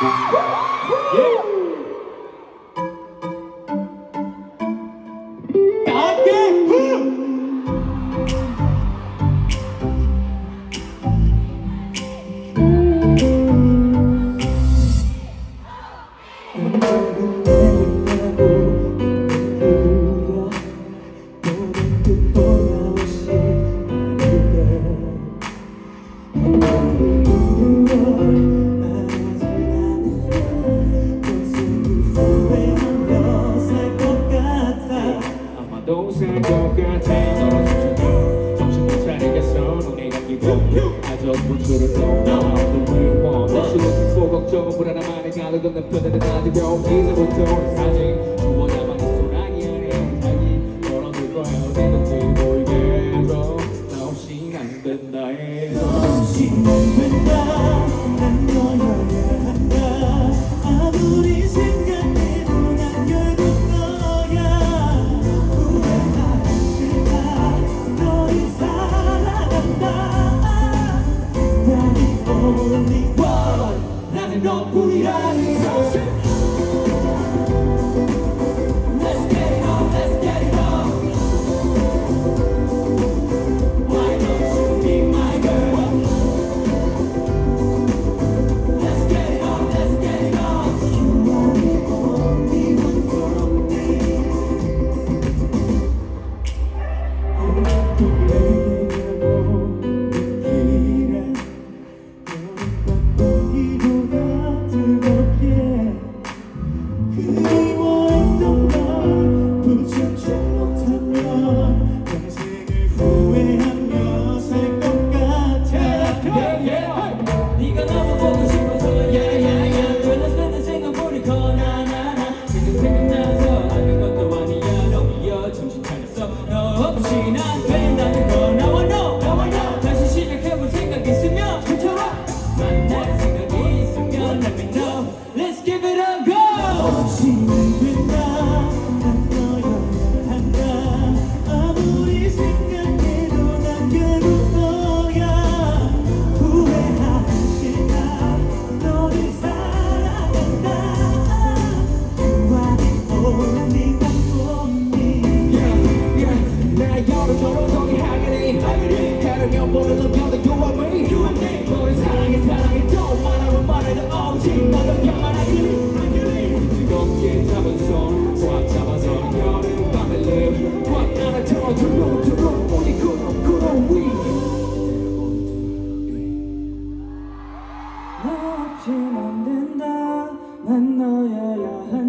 Woo! 동생 똑같이 떨어지고 정신 못 차리겠어? 눈에 감기고 아저 부추를 떠나도 위험해 지금 고 걱정은 불안함 안에 가득 없는 편에는 아직 요 이제부터 사진 하늘 높으리라 보내던 별도 you and me 너를 사랑해 사랑해 Don't matter what 말해도 OG 나도 없진 않는다. 난 너여야 해.